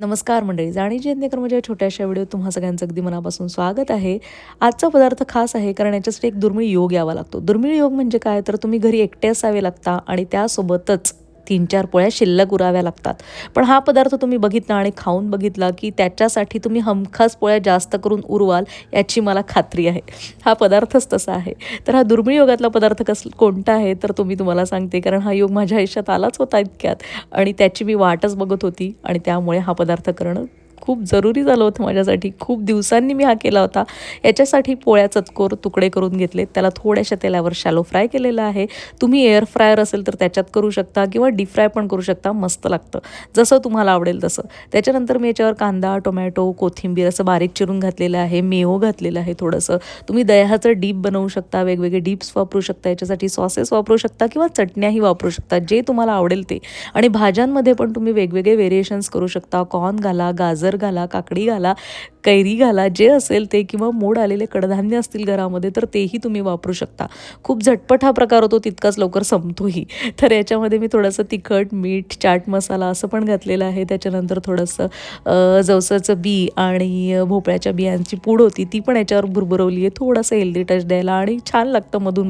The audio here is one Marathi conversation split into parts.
नमस्कार मंडळी जाणीची यज्ञकर्माच्या छोट्याशा व्हिडिओ तुम्हा सगळ्यांचं अगदी मनापासून स्वागत आहे. आजचा पदार्थ खास आहे कारण याच्यासाठी एक दुर्मिळ योग यावा लागतो. दुर्मिळ योग म्हणजे काय? तर तुम्ही घरी एकटे असावे लागता आणि त्यासोबतच तीन चार पोळ्या शिल्लक उराव्या लागतात. पण हा पदार्थ तुम्ही बघितला आणि खाऊन बघितला की त्याच्यासाठी तुम्ही हमखास पोळ्या जास्त करून उरवाल याची मला खात्री आहे. हा पदार्थच तसा आहे. तर हा दुर्मिळ योगातला पदार्थ कस कोणता आहे? तर तुम्ही तुम्हाला सांगते कारण हा योग माझ्या आयुष्यात आलाच होता इतक्यात आणि त्याची मी वाटच बघत होती आणि त्यामुळे हा पदार्थ करणं खूप जरुरी झालं होतं माझ्यासाठी. खूप दिवसांनी मी हा केला होता. याच्यासाठी पोळ्या चतकोर तुकडे करून घेतले त्याला थोड्याशा तेलावर शॅलो फ्राय केलेला आहे. तुम्ही एअर फ्रायर असेल तर त्याच्यात करू शकता किंवा डीप फ्राय पण करू शकता. मस्त लागतं. जसं तुम्हाला आवडेल तसं. त्याच्यानंतर मी याच्यावर कांदा टोमॅटो कोथिंबीर असं बारीक चिरून घातलेलं आहे. मेहो घातलेलं आहे थोडंसं. तुम्ही दह्याचं डीप बनवू शकता. वेगवेगळे डीप्स वापरू शकता. याच्यासाठी सॉसेस वापरू शकता किंवा चटण्याही वापरू शकता. जे तुम्हाला आवडेल ते. आणि भाज्यांमध्ये पण तुम्ही वेगवेगळे व्हेरिएशन्स करू शकता. कॉर्न घाला गाजर घाला काकडी घाला कैरी घाला जे असेल ते किंवा मोड आलेले कडधान्य असतील घरामध्ये तर तेही तुम्ही वापरू शकता. खूप झटपट हा प्रकार होतो तितकाच लवकर संपतोही. तर याच्यामध्ये मी थोडंसं तिखट मीठ चाट मसाला असं पण घातलेलं आहे. त्याच्यानंतर थोडंसं जवसाचं बी आणि भोपळ्याच्या बियांची पूड होती ती पण याच्यावर भुरभुरवली आहे थोडंसं हेल्दी टच द्यायला आणि छान लागतं मधून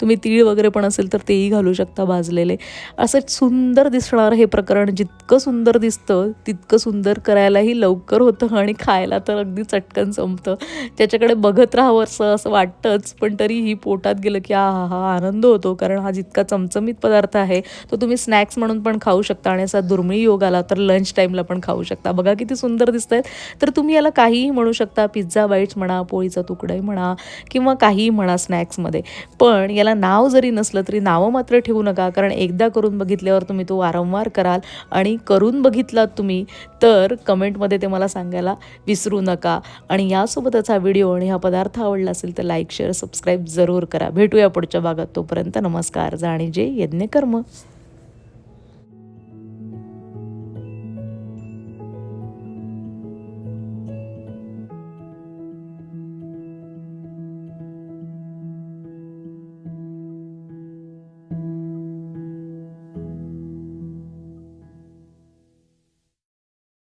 तुम्ही तीळ वगैरे पण असेल तर तेही घालू शकता भाजलेले. असं सुंदर दिसणारं हे प्रकरण जितकं सुंदर दिसतं तितकं सुंदर करायलाही लवकर होतं आणि खायला तर अगदी चटकन संपतं. त्याच्याकडे बघत राहावं असं असं वाटतंच. पण तरीही पोटात गेलं की आ हा हा आनंद होतो. कारण हा जितका चमचमीत पदार्थ आहे तो तुम्ही स्नॅक्स म्हणून पण खाऊ शकता आणि असा दुर्मिळ योग आला तर लंच टाईमला पण खाऊ शकता. बघा किती सुंदर दिसत आहेत तर तुम्ही याला काहीही म्हणू शकता पिझ्झा बाईट्स म्हणा पोळीचा तुकडाही म्हणा किंवा काहीही म्हणा स्नॅक्समध्ये पण याला नाव जरी नसलं तरी नावं मात्र ठेवू नका. कारण एकदा करून बघितल्यावर तुम्ही तो वारंवार कराल आणि करून बघितलात तुम्ही तर कमेंटमध्ये ते मला सांगायला विसरू नका. आणि यासोबतच हा व्हिडिओ आणि हा पदार्थ आवडला असेल तर लाईक शेअर सबस्क्राईब जरूर करा. भेटूया पुढच्या भागात तोपर्यंत नमस्कार. जाणीजे यज्ञकर्म.